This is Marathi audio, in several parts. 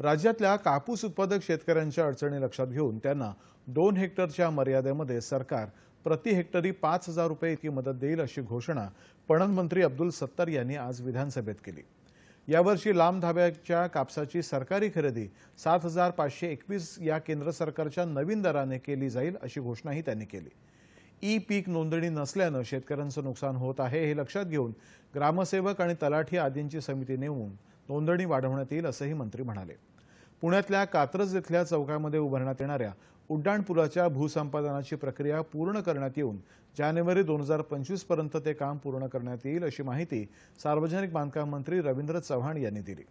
राज्यातल्या कापूस उत्पादक शेतकऱ्यांच्या अडचणी लक्षात घेऊन त्यांना दोन हेक्टरच्या मर्यादेमध्ये सरकार प्रति हेक्टरी पाच हजार रुपये इतकी मदत देईल अशी घोषणा पणन मंत्री अब्दुल सत्तार यांनी आज विधानसभेत केली. यावर्षी लांब धाब्याच्या कापसाची सरकारी खरेदी सात हजार पाचशे एकवीस या केंद्र सरकारच्या नवीन दराने केली जाईल अशी घोषणाही त्यांनी केली. ई पीक नोंदणी नसल्यानं शेतकऱ्यांचं नुकसान होत आहे हे लक्षात घेऊन ग्रामसेवक आणि तलाठी आदींची समिती नेमून नोंदणी वाढवण्यात येईल असंही मंत्री म्हणाले. पुण्यातल्या कात्रज इथल्या चौकामध्ये उभारण्यात येणाऱ्या उड्डाणपुलाच्या भूसंपादनाची प्रक्रिया पूर्ण करण्यात येऊन जानेवारी दोन हजार पंचवीसपर्यंत ते काम पूर्ण करण्यात येईल अशी माहिती सार्वजनिक बांधकाम मंत्री रवींद्र चव्हाण यांनी दिली.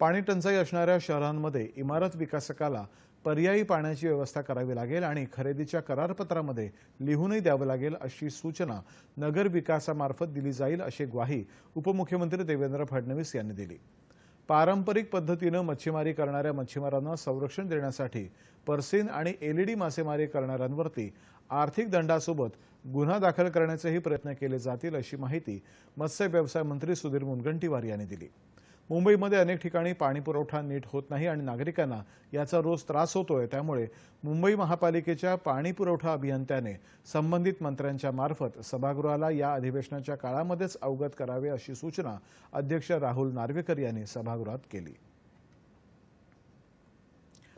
पाणी टंचाई असणाऱ्या शहरांमध्ये इमारत विकासकाला पर्यायी पाण्याची व्यवस्था करावी लागेल आणि खरेदीच्या करारपत्रामध्ये लिहूनही द्यावं लागेल अशी सूचना नगर विकासामार्फत दिली जाईल अशी ग्वाही उपमुख्यमंत्री देवेंद्र फडणवीस यांनी दिली. पारंपरिक पद्धतीनं मच्छीमारी करणाऱ्या मच्छीमारांना संरक्षण देण्यासाठी पर्सिन आणि एलईडी मासेमारी करणाऱ्यांवरती आर्थिक दंडासोबत गुन्हा दाखल करण्याचेही प्रयत्न केले जातील अशी माहिती मत्स्य व्यवसाय मंत्री सुधीर मुनगंटीवार यांनी दिली. मुंबईमध्ये अनेक ठिकाणी पाणीपुरवठा नीट होत नाही आणि नागरिकांना याचा रोज त्रास होतोय. त्यामुळे मुंबई महापालिकेच्या पाणीपुरवठा अभियंत्याने संबंधित मंत्र्यांच्या मार्फत सभागृहाला या अधिवेशनाच्या काळामध्येच अवगत करावे अशी सूचना अध्यक्ष राहुल नार्वेकर यांनी सभागृहात केली.